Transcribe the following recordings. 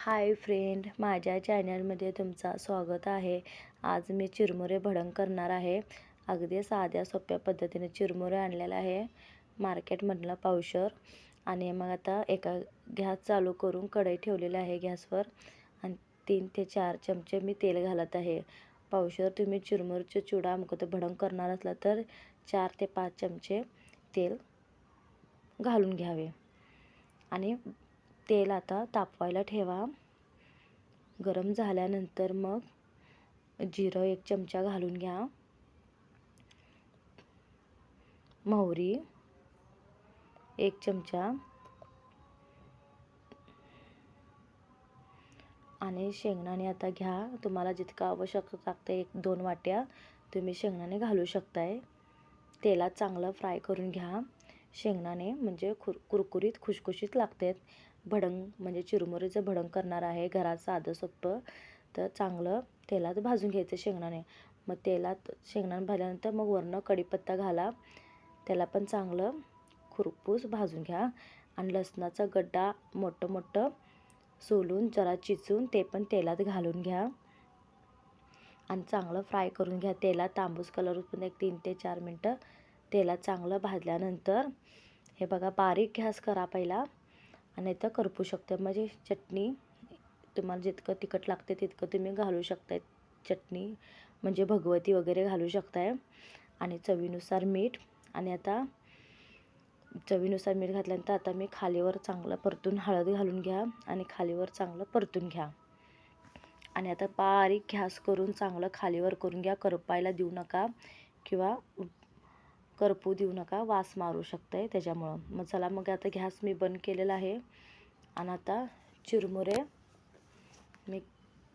Hi friend माझ्या चॅनलमध्ये तुमचा स्वागत आहे. आज मी चिरमुरे भडंग करणार आहे. अगदी साध्या सोप्या पद्धतीने चिरमुरे आणलेला आहे. मार्केटमधलं पावशर. आणि मग आता एका गॅस चालू करून कढई ठेवलेली आहे गॅसवर. आणि तीन ते चार चमचे मी तेल घालत आहे. पावशर तुम्ही चिरमुरचे चुडा मग भडंग करणार असला तर चार ते पाच चमचे तेल घालून घ्यावे. आणि तेल आता तापवायला ठेवा. गरम झाल्यानंतर मग जिरं एक चमचा घालून घ्या. मोहरी एक चमचा. आणि शेंगदाणे आता घ्या. तुम्हाला जितकं आवश्यक लागतं एक दोन वाट्या तुम्ही शेंगदाणे घालू शकताय. तेलात चांगलं फ्राय करून घ्या. शेंगदाणे म्हणजे खुर कुरकुरीत खुशखुशीत लागतात. भडंग म्हणजे चिरमुरीचं भडंग करणार आहे घरात साधं सोपं तर चांगलं तेलात भाजून घ्यायचं शेंगदाणे. मग तेलात शेंगदाणे भाजल्यानंतर मग वरनं कढीपत्ता घाला. त्याला पण चांगलं खुरपूस भाजून घ्या. आणि लसणाचा गड्डा मोठं मोठं सोलून जरा चिचून ते पण तेलात घालून घ्या. आणि चांगलं फ्राय करून घ्या. तेलात तांबूस कलर पण एक तीन ते चार मिनटं तेलात चांगलं भाजल्यानंतर हे बघा बारीक गॅस करा पहिला आणि तर करपू शकते. म्हणजे चटणी तुम्हाला जितकं तिखट लागते तितकं तुम्ही घालू शकताय. चटणी म्हणजे भगवती वगैरे घालू शकताय. आणि चवीनुसार मीठ आणि आता चवीनुसार मीठ घातल्यानंतर आता मी खालीवर चांगलं परतून हळद घालून घ्या आणि खालीवर चांगलं परतून घ्या. आणि आता बारीक घ्यास करून चांगलं खालीवर करून घ्या. करपायला देऊ नका किंवा करपू देऊ नका वास मारू शकताय त्याच्यामुळं. मग चला मग आता गॅस मी बंद केलेला आहे. आणि आता चिरमुरे मी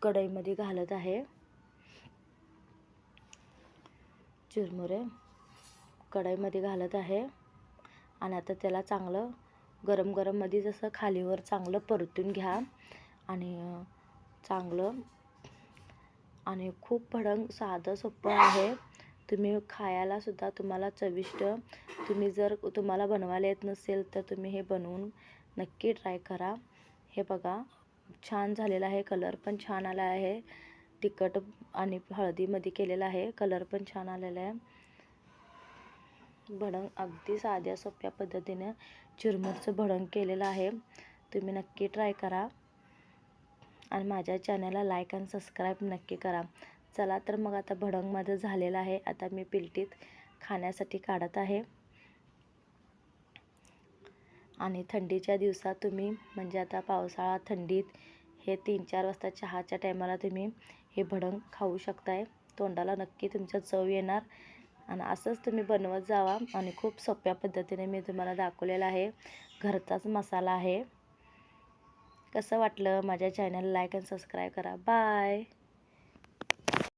कढईमध्ये घालत आहे. चिरमुरे कढईमध्ये घालत आहे. आणि आता त्याला चांगलं गरम गरममध्ये जसं खालीवर चांगलं परतून घ्या. आणि चांगलं आणि खूप भडंग साधं सोपं आहे. तुम्ही खायला सुद्धा तुम्हाला चविष्ट तुम्ही जर तुम्हाला बनवायला येत नसेल तर तुम्ही हे बनवून नक्की ट्राय करा. हे बघा छान झालेला आहे कलर पण छान आला आहे. तिखट आणि हळदीमध्ये केलेला आहे कलर पण छान आलेला आहे. भडंग अगदी साध्या सोप्या पद्धतीने चिरमुरचं भडंग केलेलं आहे. तुम्ही नक्की ट्राय करा. आणि माझ्या चॅनलला लाईक आणि सबस्क्राईब नक्की करा. चला तर मग आता भडंग माझं झालेलं आहे. आता मी पिलटीत खाण्यासाठी काढत आहे. आणि थंडीच्या दिवसात तुम्ही म्हणजे आता पावसाळा थंडीत हे तीन चार वाजता चहाच्या टायमाला तुम्ही हे भडंग खाऊ शकताय. तोंडाला नक्की तुमच्या चव येणार. आणि असंच तुम्ही बनवत जावा. आणि खूप सोप्या पद्धतीने मी तुम्हाला दाखवलेलं आहे. घरचाच मसाला आहे. कसं वाटलं? माझ्या चॅनल लाईक अँड सबस्क्राईब करा. बाय